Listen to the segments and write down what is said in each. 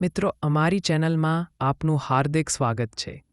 મિત્રો, અમારી ચેનલમાં આપનું હાર્દિક સ્વાગત છે.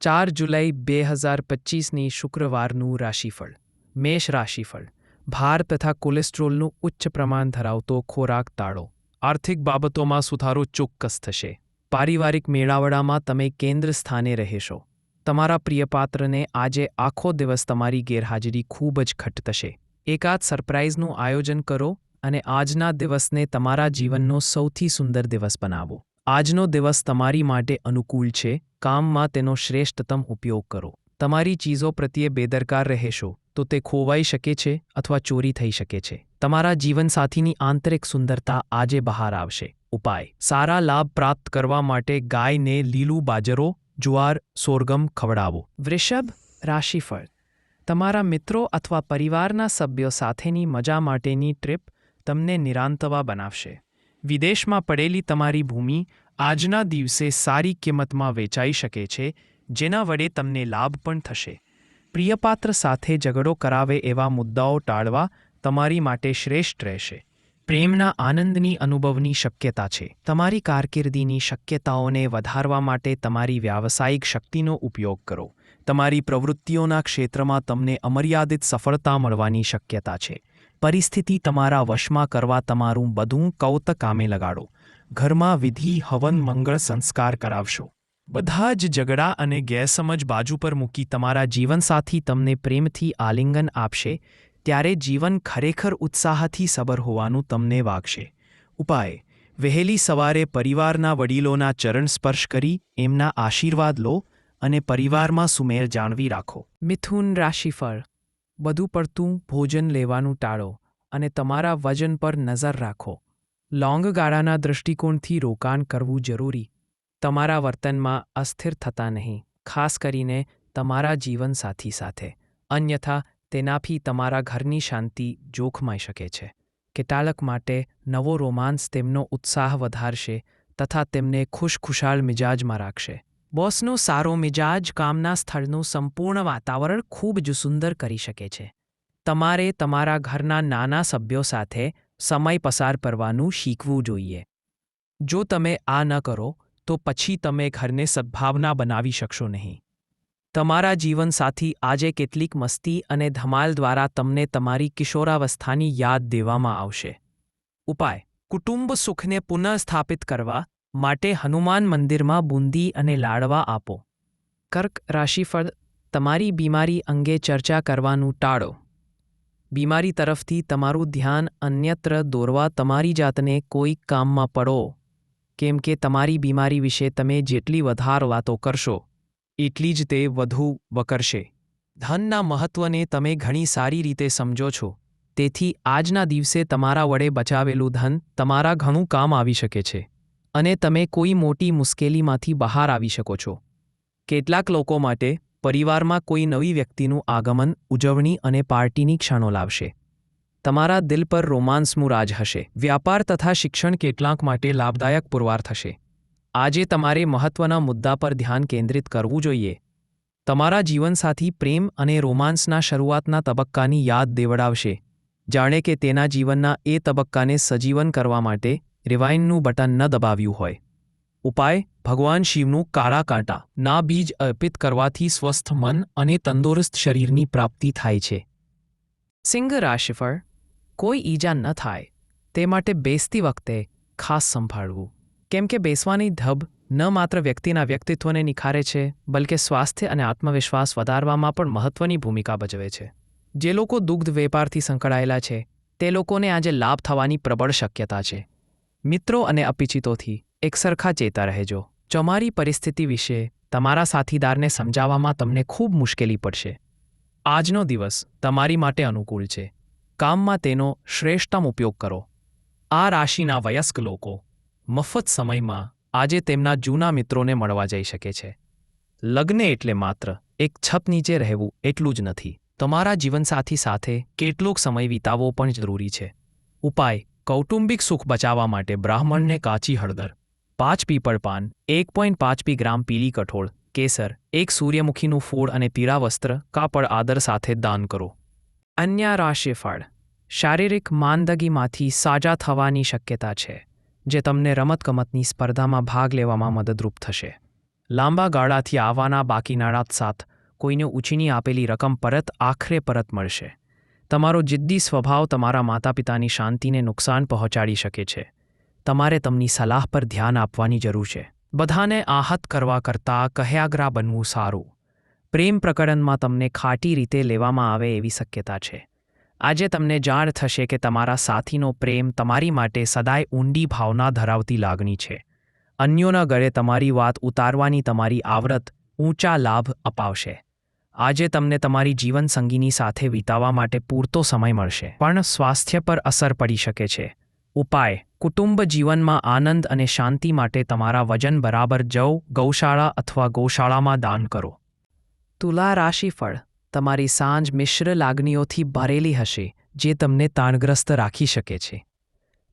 ચાર જુલાઈ બે હજાર પચીસની શુક્રવારનું રાશિફળ, મેષ રાશિફળ. ભાર તથા કોલેસ્ટ્રોલનું ઉચ્ચ પ્રમાણ ધરાવતો ખોરાક ટાળો આર્થિક બાબતોમાં સુધારો ચોક્કસ થશે. પારિવારિક મેળાવડામાં તમે કેન્દ્ર સ્થાને રહેશો. તમારા પ્રિયપાત્રને આજે આખો દિવસ તમારી ગેરહાજરી ખૂબ જ ખટ થશે. એકાદ સરપ્રાઇઝનું આયોજન કરો અને આજના દિવસને તમારા જીવનનો સૌથી સુંદર દિવસ બનાવો. આજનો દિવસ તમારી માટે અનુકૂળ છે. કામમાં તેનો શ્રેષ્ઠતમ ઉપયોગ કરો. તમારી ચીજો પ્રત્યે બેદરકાર રહેશો, તો તે ખોવાઈ શકે છે અથવા ચોરી થઈ શકે છે. તમારા જીવનસાથીની આંતરિક સુંદરતા આજે બહાર આવશે. ઉપાય. સારા લાભ પ્રાપ્ત કરવા માટે ગાયને લીલું બાજરો, જુવાર, સોરગમ ખવડાવો. વૃષભ, રાશિફળ. તમારા મિત્રો અથવા પરિવારના સભ્યો સાથેની મજા માટેની ટ્રીપ તમને નિરાંતવા બનાવશે. વિદેશમાં પડેલી તમારી ભૂમિ આજના દિવસે સારી કિંમતમાં વેચાઈ શકે છે, જેના વડે તમને લાભ પણ થશે. પ્રિયપાત્ર સાથે ઝઘડો કરાવે એવા મુદ્દાઓ ટાળવા તમારી માટે શ્રેષ્ઠ રહેશે. પ્રેમના આનંદની અનુભવની શક્યતા છે. તમારી કારકિર્દીની શક્યતાઓને વધારવા માટે તમારી વ્યાવસાયિક શક્તિનો ઉપયોગ કરો. તમારી પ્રવૃત્તિઓના ક્ષેત્રમાં તમને અમર્યાદિત સફળતા મળવાની શક્યતા છે. પરિસ્થિતિ તમારા વશમાં કરવા તમારું બધું કૌત કામે લગાડો. ઘરમાં વિધિ, હવન, મંગળ, સંસ્કાર કરાવશો. બધા જ ઝઘડા અને ગેરસમજ બાજુ પર મૂકી તમારા જીવનસાથી તમને પ્રેમથી આલિંગન આપશે, ત્યારે જીવન ખરેખર ઉત્સાહથી સબર હોવાનું તમને વાગશે. ઉપાય, વહેલી સવારે પરિવારના વડીલોના ચરણ સ્પર્શ કરી, એમના આશીર્વાદ લો અને પરિવારમાં સુમેર જાણવી રાખો. મિથુન રાશિફળ વધુ પડતું ભોજન લેવાનું ટાળો અને તમારા વજન પર નજર રાખો. લોંગ ગાળાના દૃષ્ટિકોણથી રોકાણ કરવું જરૂરી. તમારા વર્તનમાં અસ્થિર થતા નહીં, ખાસ કરીને તમારા જીવનસાથી સાથે. અન્યથા, તેનાથી તમારા ઘરની શાંતિ જોખમાઈ શકે છે. કેટલાક માટે નવો રોમાન્સ તેમનો ઉત્સાહ વધારશે તથા તેમને ખુશખુશાલ મિજાજમાં રાખશે. બોસનો સારો મિજાજ કામના સ્થળનું સંપૂર્ણ વાતાવરણ ખૂબ જ સુંદર કરી શકે છે. તમારે તમારા ઘરના નાના સભ્યો સાથે સમય પસાર કરવાનું શીખવું જોઈએ. જો તમે આ ન કરો, તો પછી તમે ઘરને સદ્ભાવના બનાવી શકશો નહીં. તમારા જીવનસાથી આજે કેટલીક મસ્તી અને ધમાલ દ્વારા તમને તમારી કિશોરાવસ્થાની યાદ દેવામાં આવશે. ઉપાય, કુટુંબ સુખને પુનઃસ્થાપિત કરવા માટે હનુમાન મંદિરમાં બુંદી અને લાડવા આપો. કર્ક રાશિફળ તમારી બીમારી અંગે ચર્ચા કરવાનું ટાળો. બીમારી તરફથી તમારું ધ્યાન અન્યત્ર દોરવા તમારી જાતને કોઈ કામમાં પડો. કેમ કે તમારી બીમારી વિશે તમે જેટલી વધાર વાતો કરશો, એટલી જ તે વધુ વકરશે. ધનના મહત્વને તમે ઘણી સારી રીતે સમજો છો. તેથી આજના દિવસે તમારા વડે બચાવેલું ધન તમારા ઘણું કામ આવી શકે છે. અને તમે કોઈ મોટી મુશ્કેલીમાંથી બહાર આવી શકો છો. કેટલાક લોકો માટે પરિવારમાં કોઈ નવી વ્યક્તિનું આગમન, ઉજવણી અને પાર્ટીની ક્ષણો લાવશે. તમારા દિલ પર રોમાન્સનું રાજ હશે. વ્યાપાર તથા શિક્ષણ કેટલાક માટે લાભદાયક પુરવાર થશે. આજે તમારે મહત્વના મુદ્દા પર ધ્યાન કેન્દ્રિત કરવું જોઈએ. તમારા જીવનસાથી પ્રેમ અને રોમાન્સના શરૂઆતના તબક્કાની યાદ દેવડાવશે. જાણે કે તેના જીવનના એ તબક્કાને સજીવન કરવા માટે રિવાઇનનું બટન ન દબાવ્યું હોય. ઉપાય, ભગવાન શિવનું કાળા કાંટા, ના બીજ અર્પિત કરવાથી સ્વસ્થ મન અને તંદુરસ્ત શરીરની પ્રાપ્તિ થાય છે. સિંહ રાશિફળ, કોઈ ઈજા ન થાય, તે માટે બેસતી વખતે ખાસ સંભાળવું. કેમ કે બેસવાની ધબ ન માત્ર વ્યક્તિના વ્યક્તિત્વને નિખારે છે, બલકે સ્વાસ્થ્ય અને આત્મવિશ્વાસ વધારવામાં પણ મહત્વની ભૂમિકા ભજવે છે. જે લોકો દુગ્ધ વેપારથી સંકળાયેલા છે, તે લોકોને આજે લાભ થવાની પ્રબળ શક્યતા છે. મિત્રો અને અપિચિતોથી એકસરખા ચેતા રહેજો. તમારી પરિસ્થિતિ વિશે તમારા સાથીદારને સમજાવવામાં તમને ખૂબ મુશ્કેલી પડશે. આજનો દિવસ તમારી માટે અનુકૂળ છે. કામમાં તેનો શ્રેષ્ઠતમ ઉપયોગ કરો. આ રાશિના વયસ્ક લોકો મફત સમયમાં આજે તેમના જૂના મિત્રોને મળવા જઈ શકે છે. લગ્ન એટલે માત્ર એક છપ નીચે રહેવું એટલું જ નથી. તમારા જીવનસાથી સાથે કેટલોક સમય વિતાવવો પણ જરૂરી છે. ઉપાય કૌટુંબિક સુખ બચાવવા માટે બ્રાહ્મણને કાચી હળદર, પાંચ પીપળ પાન, એક પોઈન્ટ પાંચ પી ગ્રામ પીલી કઠોળ, કેસર, એક સૂર્યમુખીનું ફૂડ અને પીળા વસ્ત્ર, કાપડ આદર સાથે દાન કરો. અન્ય રાશિફળ શારીરિક માંદગીમાંથી સાજા થવાની શક્યતા છે, જે તમને રમતગમતની સ્પર્ધામાં ભાગ લેવામાં મદદરૂપ થશે. લાંબા ગાળાથી આવવાના બાકી નાણાં સાથ કોઈને ઉછીની આપેલી રકમ પરત આખરે પરત મળશે. તમારો જિદ્દી સ્વભાવ તમારા માતા પિતાની શાંતિને નુકસાન પહોંચાડી શકે છે. તમારે તમની સલાહ પર ધ્યાન આપવાની જરૂર છે. બધાને આહત કરવા કરતાં કહ્યાગ્રા બનવું સારું. પ્રેમ પ્રકરણમાં તમને ખાટી રીતે લેવામાં આવે એવી શક્યતા છે. આજે તમને જાણ થશે કે તમારા સાથીનો પ્રેમ તમારી માટે સદાય ઊંડી ભાવના ધરાવતી લાગણી છે. અન્યોના ગળે તમારી વાત ઉતારવાની તમારી આવરત ઊંચા લાભ અપાવશે. આજે તમને તમારી જીવનસંગીની સાથે વિતાવવા માટે પૂરતો સમય મળશે. પણ સ્વાસ્થ્ય પર અસર પડી શકે છે. ઉપાય. કુટુંબ જીવનમાં આનંદ અને શાંતિ માટે તમારા વજન બરાબર જવ, ગૌશાળા અથવા ગૌશાળામાં દાન કરો. તુલા રાશિફળ. તમારી સાંજ મિશ્ર લાગણીઓથી ભરેલી હશે, જે તમને તાણગ્રસ્ત રાખી શકે છે.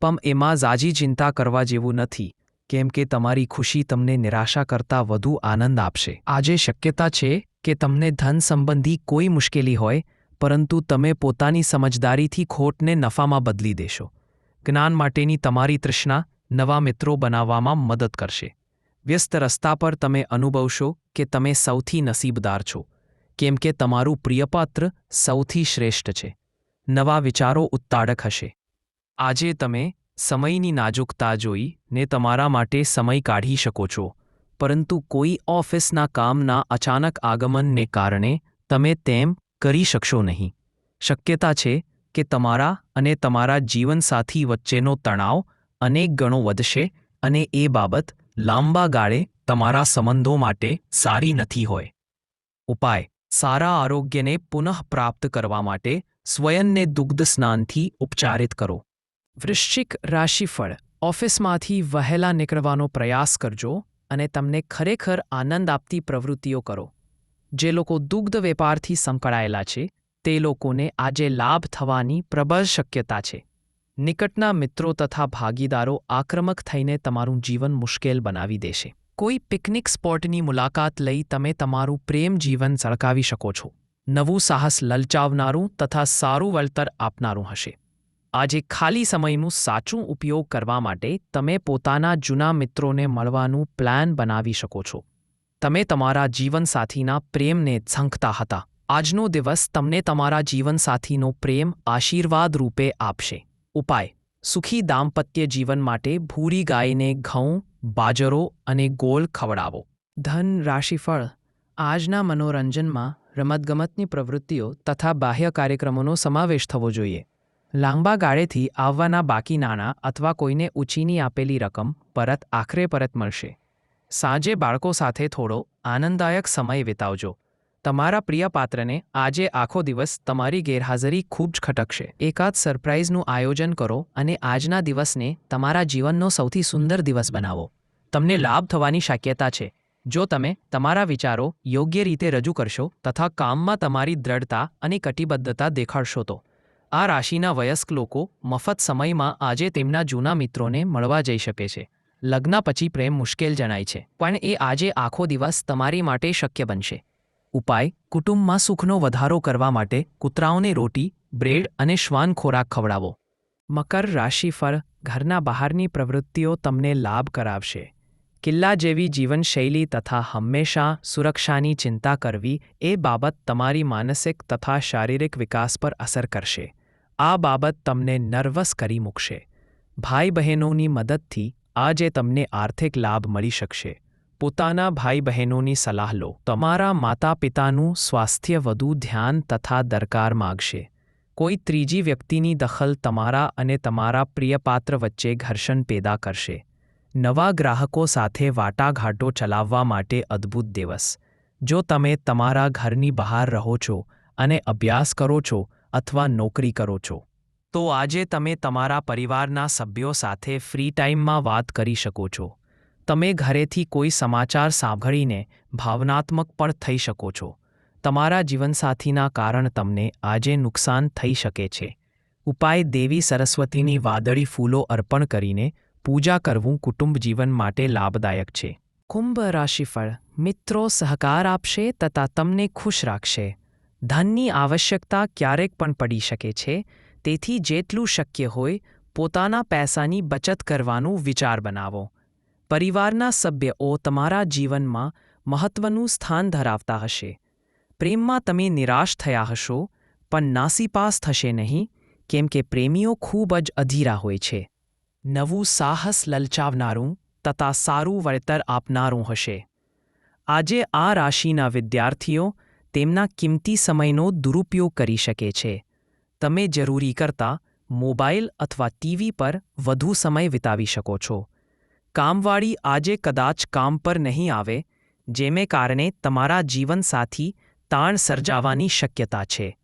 પણ એમાં ઝાજી ચિંતા કરવા જેવું નથી. કેમ કે તમારી ખુશી તમને નિરાશા કરતાં વધુ આનંદ આપશે. આજે શક્યતા છે કે તમને ધન સંબંધી કોઈ મુશ્કેલી હોય, પરંતુ તમે પોતાની સમજદારીથી ખોટને નફામાં બદલી દેશો. જ્ઞાન માટેની તમારી તૃષ્ણા નવા મિત્રો બનાવવામાં મદદ કરશે. વ્યસ્ત રસ્તા પર તમે અનુભવશો કે તમે સૌથી નસીબદાર છો. કેમ કે તમારું પ્રિયપાત્ર સૌથી શ્રેષ્ઠ છે. નવા વિચારો ઉત્તાડક હશે. આજે તમે સમયની નાજુકતા જોઈ ને તમારા માટે સમય કાઢી શકો છો. પરંતુ કોઈ ઓફિસના કામના અચાનક આગમનને કારણે તમે તેમ કરી શકશો નહીં. શક્યતા છે કે તમારા અને તમારા જીવનસાથી વચ્ચેનો તણાવ અનેક ગણો વધશે અને એ બાબત લાંબા ગાળે તમારા સંબંધો માટે સારી નથી હોય. ઉપાય. સારા આરોગ્યને પુનઃપ્રાપ્ત કરવા માટે સ્વયંને દુગ્ધ સ્નાનથી ઉપચારિત કરો. વૃશ્ચિક રાશિફળ. ઓફિસમાંથી વહેલા નીકળવાનો પ્રયાસ કરજો અને તમને ખરેખર આનંદ આપતી પ્રવૃત્તિઓ કરો. જે લોકો દુગ્ધ વેપારથી સંકળાયેલા છે, તે લોકોને આજે લાભ થવાની પ્રબળ શક્યતા છે. નિકટના મિત્રો તથા ભાગીદારો આક્રમક થઈને તમારું જીવન મુશ્કેલ બનાવી દેશે. કોઈ પિકનિક સ્પોટની મુલાકાત લઈ તમે તમારું પ્રેમ જીવન સળકાવી શકો છો. નવું સાહસ લલચાવનારું તથા સારું વળતર આપનારું હશે. આજે ખાલી સમયનું સાચું ઉપયોગ કરવા માટે તમે પોતાના જૂના મિત્રોને મળવાનું પ્લાન બનાવી શકો છો. તમે તમારા જીવનસાથીના પ્રેમને ઝંખતા હતા. આજનો દિવસ તમને તમારા જીવનસાથીનો પ્રેમ આશીર્વાદ રૂપે આપશે. ઉપાય. સુખી દાંપત્ય જીવન માટે ભૂરી ગાયને ઘઉં, બાજરો અને ગોળ ખવડાવો. ધન, રાશિફળ. આજના મનોરંજનમાં રમતગમતની પ્રવૃત્તિઓ તથા બાહ્ય કાર્યક્રમોનો સમાવેશ થવો જોઈએ. લાંબા ગાળેથી આવવાના બાકી નાણાં અથવા કોઈને ઉછીની આપેલી રકમ પરત આખરે પરત મળશે. સાંજે બાળકો સાથે થોડો આનંદદાયક સમય વિતાવજો. તમારા પ્રિય પાત્રને આજે આખો દિવસ તમારી ગેરહાજરી ખૂબ જ ખટકશે. એકાદ સરપ્રાઇઝનું આયોજન કરો અને આજના દિવસને તમારા જીવનનો સૌથી સુંદર દિવસ બનાવો. તમને લાભ થવાની શક્યતા છે. જો તમે તમારા વિચારો યોગ્ય રીતે રજૂ કરશો તથા કામમાં તમારી દ્રઢતા અને કટિબદ્ધતા દેખાડશો તો. આ રાશિના વયસ્ક લોકો મફત સમયમાં આજે તેમના જૂના મિત્રોને મળવા જઈ શકે છે. લગ્ન પછી પ્રેમ મુશ્કેલ જણાય છે, પણ એ આજે આખો દિવસ તમારી માટે શક્ય બનશે. ઉપાય, કુટુંબમાં સુખનો વધારો કરવા માટે કૂતરાઓને રોટી, બ્રેડ અને શ્વાન ખોરાક ખવડાવો. મકર રાશિફળ ઘરના બહારની પ્રવૃત્તિઓ તમને લાભ કરાવશે. કિલ્લા જેવી જીવનશૈલી તથા હંમેશા સુરક્ષાની ચિંતા કરવી એ બાબત તમારી માનસિક તથા શારીરિક વિકાસ પર અસર કરશે. આ બાબત તમને નર્વસ કરી મૂકશે. ભાઈ બહેનોની મદદથી આજે તમને આર્થિક લાભ મળી શકશે. પોતાના ભાઈ બહેનોની સલાહ લો. તમારા માતા પિતાનું સ્વાસ્થ્ય વધુ ધ્યાન તથા દરકાર માગશે. કોઈ ત્રીજી વ્યક્તિની દખલ તમારા અને તમારા પ્રિયપાત્ર વચ્ચે ઘર્ષણ પેદા કરશે. નવા ગ્રાહકો સાથે વાટાઘાટો ચલાવવા માટે અદ્ભુત દિવસ. જો તમે તમારા ઘરની બહાર રહો છો અને અભ્યાસ કરો છો અથવા નોકરી કરો છો. તો આજે તમે તમારા પરિવારના સભ્યો સાથે ફ્રી ટાઈમમાં વાત કરી શકો છો. તમે ઘરેથી કોઈ સમાચાર સાંભળીને ભાવનાત્મક પણ થઈ શકો છો. તમારા જીવનસાથીના કારણ તમને આજે નુકસાન થઈ શકે છે. ઉપાય દેવી સરસ્વતીની વાદળી ફૂલો અર્પણ કરીને પૂજા કરવું કુટુંબ જીવન માટે લાભદાયક છે. કુંભ રાશિફળ મિત્રો સહકાર આપશે તથા તમને ખુશ રાખશે. ધનની આવશ્યકતા ક્યારેક પણ પડી શકે છે, તેથી જેટલું શક્ય હોય, પોતાના પૈસાની બચત કરવાનું વિચાર બનાવો. પરિવારના સભ્યઓ તમારા જીવનમાં મહત્વનું સ્થાન ધરાવતા હશે. પ્રેમમાં તમે નિરાશ થયા હશો, પણ નાસીપાસ થશે નહીં, કેમ કે પ્રેમીઓ ખૂબ જ અધીરા હોય છે. નવું સાહસ લલચાવનારું તથા સારું વળતર આપનારું હશે. આજે આ રાશિના વિદ્યાર્થીઓ તેમના કિંમતી સમયનો દુરુપયોગ કરી શકે છે. તમે જરૂરી કરતાં મોબાઈલ અથવા ટીવી પર વધુ સમય વિતાવી શકો છો. કામવાળી આજે કદાચ કામ પર નહીં આવે, જેને કારણે તમારા જીવનસાથી તાણ સર્જાવાની શક્યતા છે.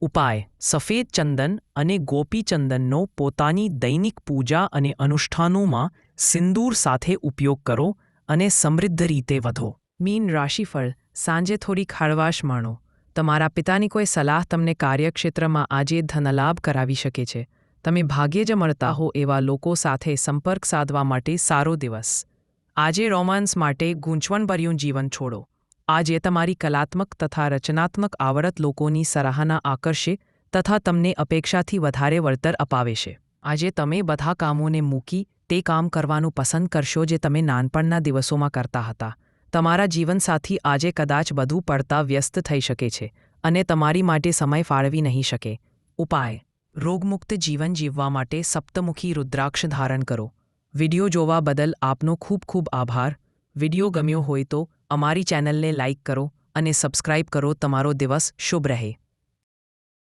ઉપાય, સફેદ ચંદન અને ગોપીચંદનનો પોતાની દૈનિક પૂજા અને અનુષ્ઠાનોમાં સિંદૂર સાથે ઉપયોગ કરો અને સમૃદ્ધ રીતે વધો. મીન રાશિફળ સાંજે થોડીક હળવાશ માણો. તમારા પિતાની કોઈ સલાહ તમને કાર્યક્ષેત્રમાં આજે ધનલાભ કરાવી શકે છે. તમે ભાગ્યે જ મળતા હો એવા લોકો સાથે સંપર્ક સાધવા માટે સારો દિવસ. આજે રોમાન્સ માટે ગૂંચવણભર્યું જીવન છોડો. આજે તમારી કલાત્મક તથા રચનાત્મક આવડત લોકોની સરાહના આકર્ષે તથા તમને અપેક્ષાથી વધારે વળતર અપાવે છે. આજે તમે બધા કામોને મૂકી તે કામ કરવાનું પસંદ કરશો જે તમે નાનપણના દિવસોમાં કરતા હતા. તમારા જીવનસાથી આજે કદાચ બધું પડતા વ્યસ્ત થઈ શકે છે અને તમારી માટે સમય ફાળવી નહીં શકે. ઉપાય. રોગમુક્ત જીવન જીવવા માટે સપ્તમુખી રુદ્રાક્ષ ધારણ કરો. વિડિયો જોવા બદલ આપનો ખૂબ ખૂબ આભાર. વિડિયો ગમ્યો હોય તો અમારી ચેનલને લાઇક કરો અને સબસ્ક્રાઇબ કરો. તમારો દિવસ શુભ રહે.